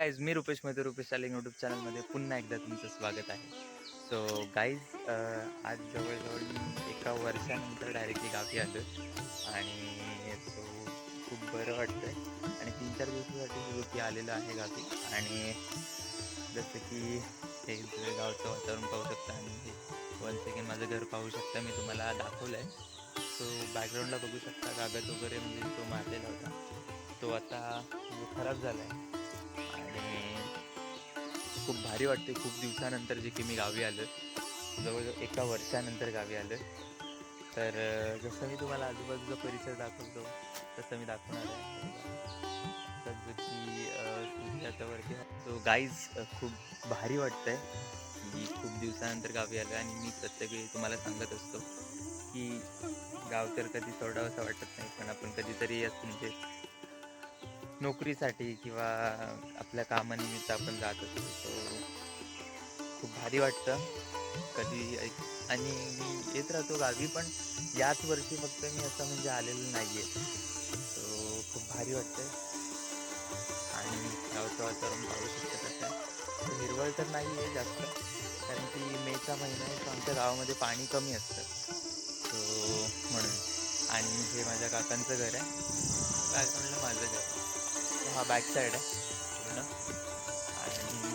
Guys मी रुपेशमध्ये रुपेश चालिंग यूट्यूब चॅनलमध्ये पुन्हा एकदा तुमचं स्वागत आहे. सो गाईज आज जवळजवळ मी एका वर्षानंतर डायरेक्टली गावी आलो आणि सो खूप बरं वाटतं आहे आणि तीन चार दिवसासाठी सुरुकी आलेलं आहे गावी. आणि जसं की हे गावचं वातावरण पाहू शकता आणि वन सेकंड माझं घर पाहू शकता मी तुम्हाला दाखवलं आहे सो बॅकग्राऊंडला बघू शकता कागद वगैरे म्हणजे तो मारलेला होता. तो आता म्हणजे खराब झाला आहे खूप भारी वाटते खूप दिवसानंतर जे की मी गावी आलो जवळजवळ एका वर्षानंतर गावी आलं तर जसं मी तुम्हाला आजूबाजूचा परिसर दाखवतो तसं मी दाखवणार आहे. तर की सूर्याच्यावरती गाईज खूप भारी वाटतंय. मी खूप दिवसानंतर गावी आलो आणि मी प्रत्येक वेळी तुम्हाला सांगत असतो की गाव तर कधी सोडावंसं वाटत नाही पण आपण कधीतरी असं म्हणजे नोकरीसाठी किंवा आपल्या कामानिमित्त आपण जात असतो. सो खूप भारी वाटतं. कधी आणि मी येत राहतो गावी पण याच वर्षी फक्त मी असं म्हणजे आलेलं नाही आहे सो खूप भारी वाटतं आणि गावचं वातावरण पाहू शकतं कसं हिरवळ तर नाही आहे जास्त कारण की मेचा महिना आहे आमच्या गावामध्ये पाणी कमी असतं. सो म्हणून. आणि हे माझ्या काकांचं घर आहे. बॅकग्राऊंडला माझं घर? हा बॅक साईड आहे. पूर्ण. आणि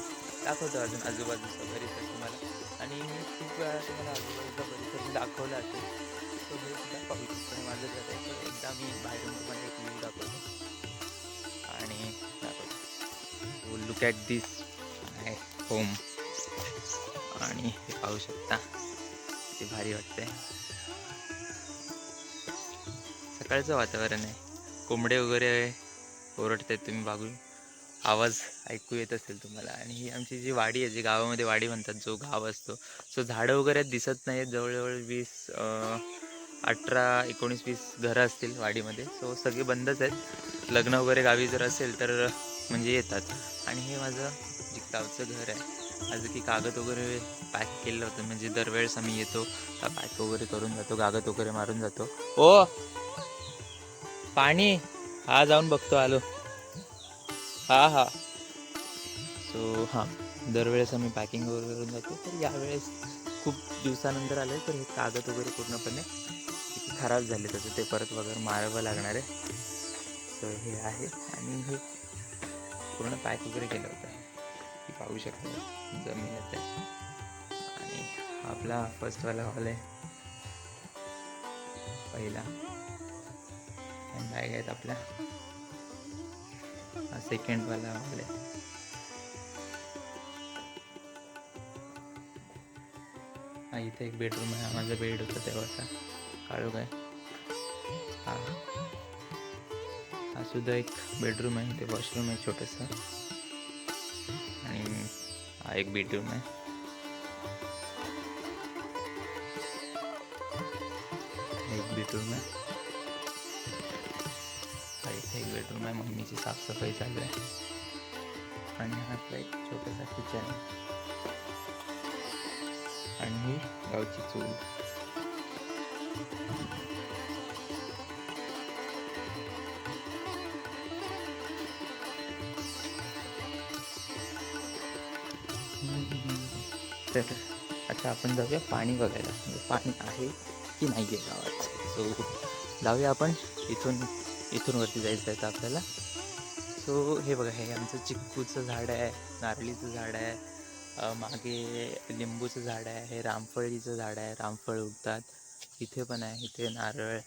दाखवतो अजून आजूबाजूचा परिसर तुम्हाला. आणि मी खूप वेळा तुम्हाला आजूबाजूचा परिसर दाखवला असेल तो हे सुद्धा पाहू शकतो हे माझं घर आहे तर एकदा मी बाहेरून तुम्हाला एक व्ह्यू दाखवतो. आणि दाखवतो. Look at this my home आणि हे पाहू शकता. ते भारी वाटतंय. सकाळचं वातावरण आहे. कोंबडे वगैरे ओरडत आहेत तुम्ही बागून आवाज ऐकू येत असेल तुम्हाला. आणि ही आमची जी वाडी आहे जी गावामध्ये वाडी म्हणतात जो गाव असतो सो झाडं वगैरे दिसत नाहीत. जवळजवळ वीस अठरा एकोणीस वीस घरं असतील वाडीमध्ये. सो सगळे बंदच आहेत. लग्न वगैरे गावी जर असेल तर म्हणजे येतात. आणि हे माझं जे गावचं घर आहे. आज की कागद वगैरे पॅक केलं होतं. म्हणजे दरवेळेस आम्ही येतो पॅक वगैरे करून जातो कागद वगैरे मारून जातो. ओ! पाणी! हा जाऊन बघतो आलो. हा हा. सो हां. दरवेळेस आम्ही पॅकिंग वगैरे करून जातो. तर यावेळेस खूप दिवसानंतर आलं तर हे कागद वगैरे पूर्णपणे खराब झाले त्याचं. ते परत वगैरे मारावं लागणार आहे. तर हे आहे आणि हे पूर्ण पॅक वगैरे केलं होतं. ती पाहू शकतो जमीन येते आणि आपला फर्स्टवाला हॉल आहे. पहिला. बॅग आहेत आपल्या. हा सेकंडवाला हॉल हा इथे एक बेडरूम आहे. माझं माझा बेड होता तेव्हाचा. काळू काय? हा. हा सुद्धा एक बेडरूम आहे. इथे वॉशरूम आहे छोटंसं. आणि हा एक बेडरूम आहे. एक बेडरूम आहे. हा इथे एक बेडरूम आहे मम्मीची साफसफाई चालू आहे. आणि हा आपला एक छोटासा किचन आहे. आणि ही गावची चूल. तर आता आपण जाऊया पाणी बघायला. म्हणजे पाणी आहे की नाही आहे गावात? सो जाऊया आपण इथून इथून वरती जायचं आहे आपल्याला. सो हे बघा हे आमचं चिक्कूचं झाड आहे नारळीचं झाड आहे मागे लिंबूचं झाड आहे हे रामफळीचं झाड आहे रामफळ उगतात. इथे पण आहे इथे नारळ.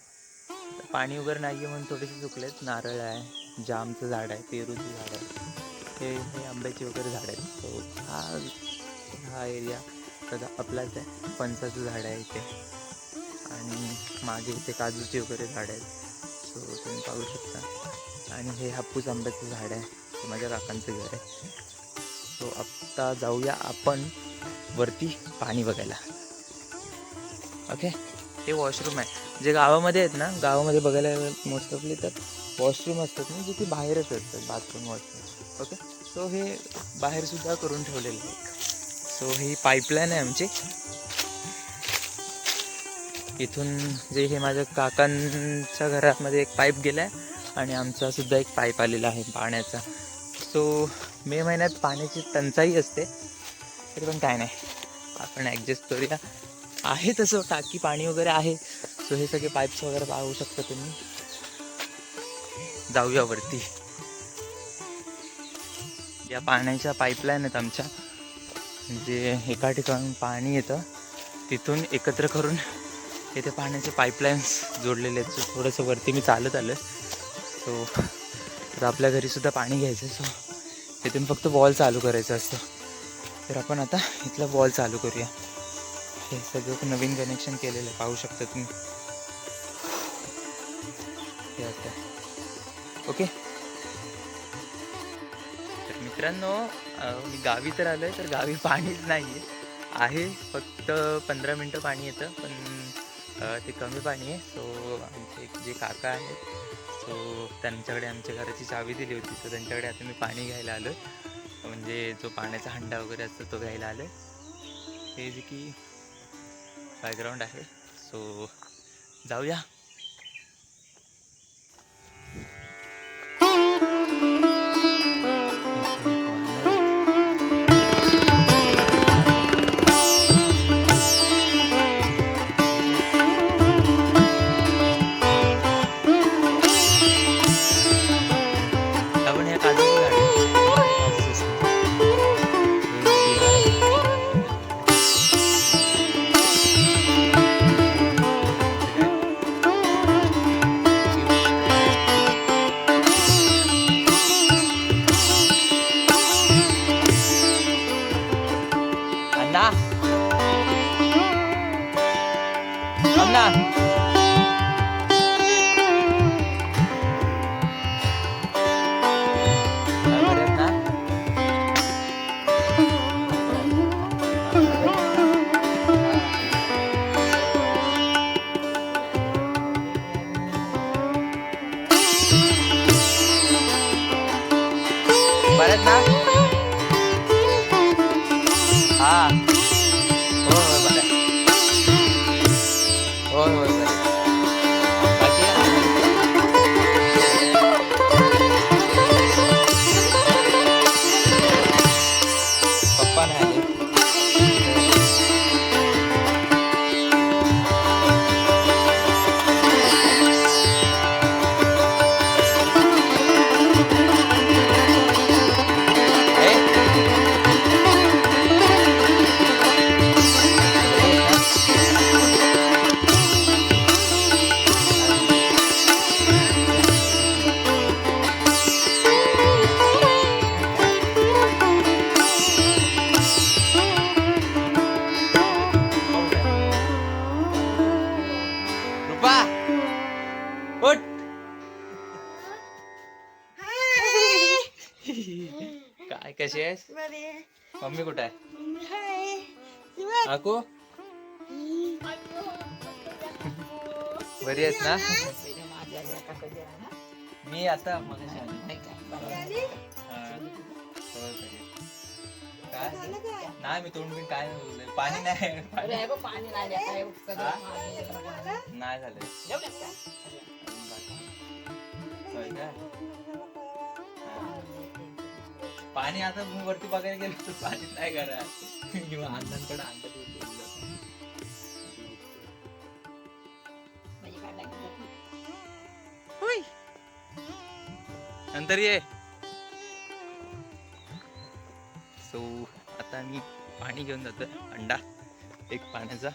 पाणी वगैरे नाही आहे म्हणून थोडेसे चुकलेत नारळ आहे जामचं झाड आहे पेरूचं झाड आहे. हे हे आंब्याची वगैरे झाड आहेत. सो हा हा एरिया कदा आपलाच आहे. फणसाचं झाड आहे इथे. आणि मागे इथे काजूची वगैरे झाड आहेत. सो तुम्ही पाहू शकता. आणि हे हापूस आंब्याचं झाड आहे. हे माझ्या काकांचं घर आहे. सो आत्ता जाऊया आपण वरती पाणी बघायला. ओके हे वॉशरूम आहे. जे गावामध्ये आहेत ना गावामध्ये बघायला मोस्ट ऑफली तर वॉशरूम असतात ना जे की बाहेरच असतात बाथरूम वॉशरूम ओके सो हे बाहेरसुद्धा करून ठेवलेलं आहे. सो ही पाईपलाईन आहे आमची. इथून जे हे माझ्या काकांच्या घरामध्ये एक पाईप गेला आहे आणि आमचासुद्धा एक पाईप आलेला आहे पाण्याचा. सो मे महिन्यात पाण्याची टंचाई असते तरी पण काय नाही. आपण ॲडजस्ट करूया. आहे तसं टाकी पाणी वगैरे आहे. सो हे सगळे पाईप्स वगैरे पाहू शकता तुम्ही. जाऊया वरती. या पाण्याच्या पाईपलाईन आहेत आमच्या. जे एका ठिकाणून पाणी येतं तिथून एकत्र करून इथे पाण्याचे पाईपलाईन्स जोडलेले आहेत. सो थोडंसं वरती मी चालत आलं सो तर आपल्या घरीसुद्धा पाणी घ्यायचं सो तिथून फक्त बॉल चालू करायचं असतं. तर आपण आता इथला बॉल चालू करूया. हे सगळं नवीन कनेक्शन केलेलं आहे. पाहू शकता तुम्ही. हे असं ओके तर मित्रांनो मी गावी तर आलो आहे तर गावी पाणीच नाही आहे फक्त पंधरा मिनटं पाणी येतं पण ते कमी पाणी आहे. सो आमचे जे काका आहेत सो त्यांच्याकडे आमच्या घराची चावी दिली होती. सो त्यांच्याकडे आता मी पाणी घ्यायला आलो म्हणजे जो पाण्याचा हंडा वगैरे असतो तो घ्यायला आलो हे जे की बॅकग्राऊंड आहे. सो जाऊया. काय कशी आहेस? मम्मी कुठे आहे? काकू? बरी आहेस ना? मी आता नाही मी तोंड बिन काय नाही. पाणी नाही नाही झालं? हा. पाणी आता मी वरती बघायला गेलो तर पाणी नाही घरात. किंवा अण्णांकडे आणलं नंतर ये. सो आता मी पाणी घेऊन जातो अंडा एक पाण्याचा.